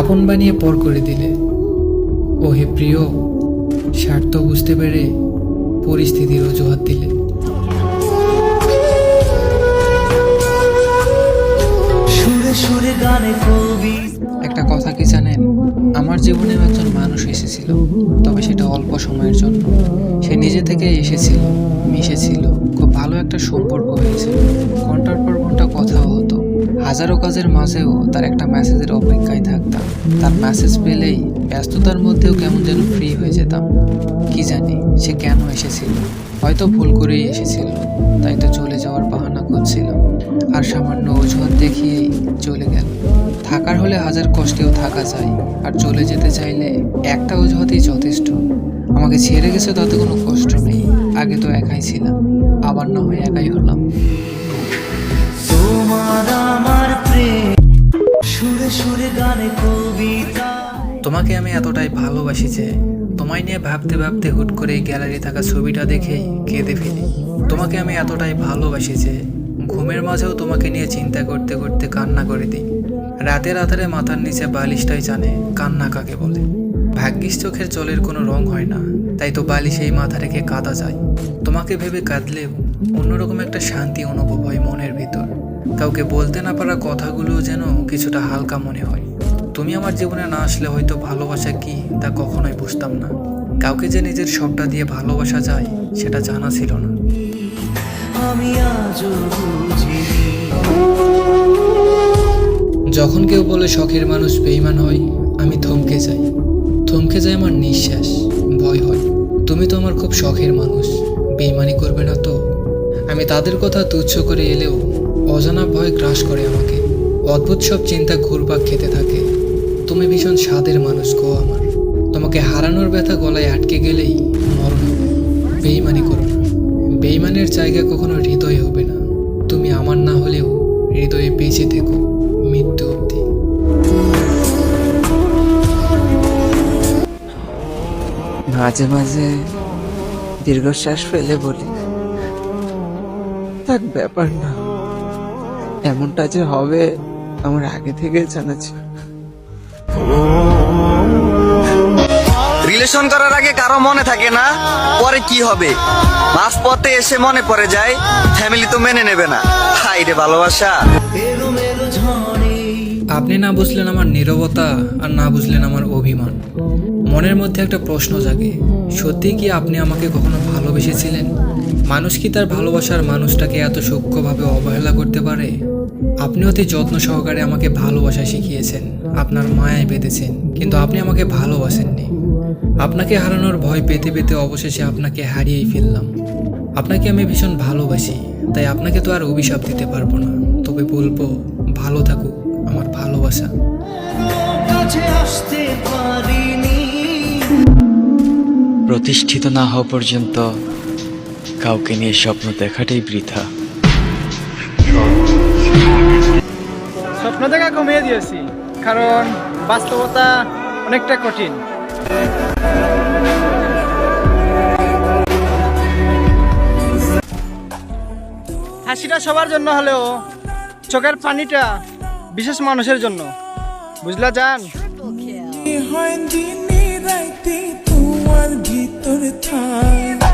আপন বানিয়ে পর করে দিলে। ও হে প্রিয় স্বার্থ বুঝতে পেরে পরিস্থিতির অজুহাত দিলে। একটা কথা কি জানেন? আমার জীবনে একজন মানুষ এসেছিল তবে সেটা অল্প সময়ের জন্য। সে নিজে থেকে এসেছিল মিশেছিল। খুব ভালো একটা সম্পর্ক হয়েছিল। ঘণ্টার পর ঘণ্টা কথা হতো। হাজারো কাজের মাঝেও তার একটা মেসেজের অপেক্ষায় থাকতাম। তার মেসেজ পেলেই ব্যস্ততার মধ্যেও কেমন যেন ফ্রি হয়ে যেতাম। কি জানি সে কেন এসেছিল? হয়তো ভুল করেই এসেছিল। তাই তো চলে যাওয়ার বাহানা করছিলাম। আর সামান্য অজুহাত দেখিয়েই চলে গেল। থাকার হলে হাজার কষ্টেও থাকা যায়। আর চলে যেতে চাইলে একটা অজুহাতেই যথেষ্ট। আমাকে ছেড়ে গেছে তাতে কোনো কষ্ট নেই। আগে তো একাই ছিলাম। আবার না হয় একাই হলাম। তোমাকে আমি এতটাই ভালোবাসি যে তোমায় নিয়ে ভাবতে ভাবতে হুট করে গ্যালারি থাকা ছবিটা দেখেই কেঁদে ফেলি। তোমাকে আমি এতটাই ভালোবাসি যে ঘুমের মাঝেও তোমাকে নিয়ে চিন্তা করতে করতে কান্না করে দিই। রাতের আধারে মাথার নিচে বালিশটাই জানে কান্না কাকে বলে। ভাগ্যিস চোখের জলের কোনো রং হয় না। তাই তো বালি সেই মাথা রেখে কাঁদা যায়। তোমাকে ভেবে কাঁদলেও অন্যরকম একটা শান্তি অনুভব হয় মনের ভিতর। কাউকে বলতে না পারা কথাগুলো যেন কিছুটা হালকা মনে হয়। তুমি আমার জীবনে না আসলে হয়তো ভালোবাসা কি তা কখনোই বুঝতাম না। কাউকে যে নিজের সবটা দিয়ে ভালোবাসা যায় সেটা জানা ছিল না। আমি আজও যখন কেউ বলে শখের মানুষ বেইমান হয় আমি থমকে যাই। থমকে যায় আমার নিঃশ্বাস ভয় হয়। তুমি তো আমার খুব শখের মানুষ। বেইমানি করবে না তো? আমি তাদের কথা তুচ্ছ করে এলেও অজানা ভয় গ্রাস করে আমাকে। অদ্ভুত সব চিন্তা ঘুরপাক খেতে থাকে। তুমি ভীষণ স্বাদের মানুষ গো আমার। তোমাকে হারানোর ব্যথা গলায় আটকে গেলেই মরণ হবে। বেইমানি করো না। বেইমানের জায়গা কখনো হৃদয় হবে না। তুমি আমার না হলেও হৃদয়ে বেঁচে থেকো। মৃত্যু মাঝে মাঝে দীর্ঘশ্বাস ফেলে বলি থাক ব্যাপার না। এমনটা যে হবে আমার আগে থেকে জানা ছিল। রিলেশন করার আগে কারও মনে থাকে না পরে কি হবে? মাঝ পথে এসে মনে পড়ে যায় ফ্যামিলি তো মেনে নেবে না। হাই রে ভালোবাসা। আপনি না বুঝলেন আমার নীরবতা আর না বুঝলেন আমার অভিমান। মনের মধ্যে একটা প্রশ্ন জাগে, সত্যি কি আপনি আমাকে কখনো ভালোবেসেছিলেন? মানুষ কি তার ভালোবাসার মানুষটাকে এত সূক্ষ্মভাবে অবহেলা করতে পারে? আপনি অতি যত্ন সহকারে আমাকে ভালোবাসা শিখিয়েছেন, আপনার মায়ায় বেঁধেছেন, কিন্তু আপনি আমাকে ভালোবাসেননি। আপনাকে হারানোর ভয় পেতে পেতে অবশেষে আপনাকে হারিয়েই ফেললাম। আপনাকে আমি ভীষণ ভালোবাসি, তাই আপনাকে তো আর অভিশাপ দিতে পারব না। তবে বলব, ভালো থাকুক। আমার ভালোবাসা। কাছে প্রতিষ্ঠিত না হওয়া পর্যন্ত কাউকে নিয়ে স্বপ্ন দেখাটাই বৃথা। স্বপ্ন দেখা কমিয়ে দিয়েছি কারণ বাস্তবতা অনেকটা কঠিন। হাসিটা সবার জন্য হলেও চোখের পানিটা বিশেষ মানুষের জন্য। বুঝলা যান হয় থাই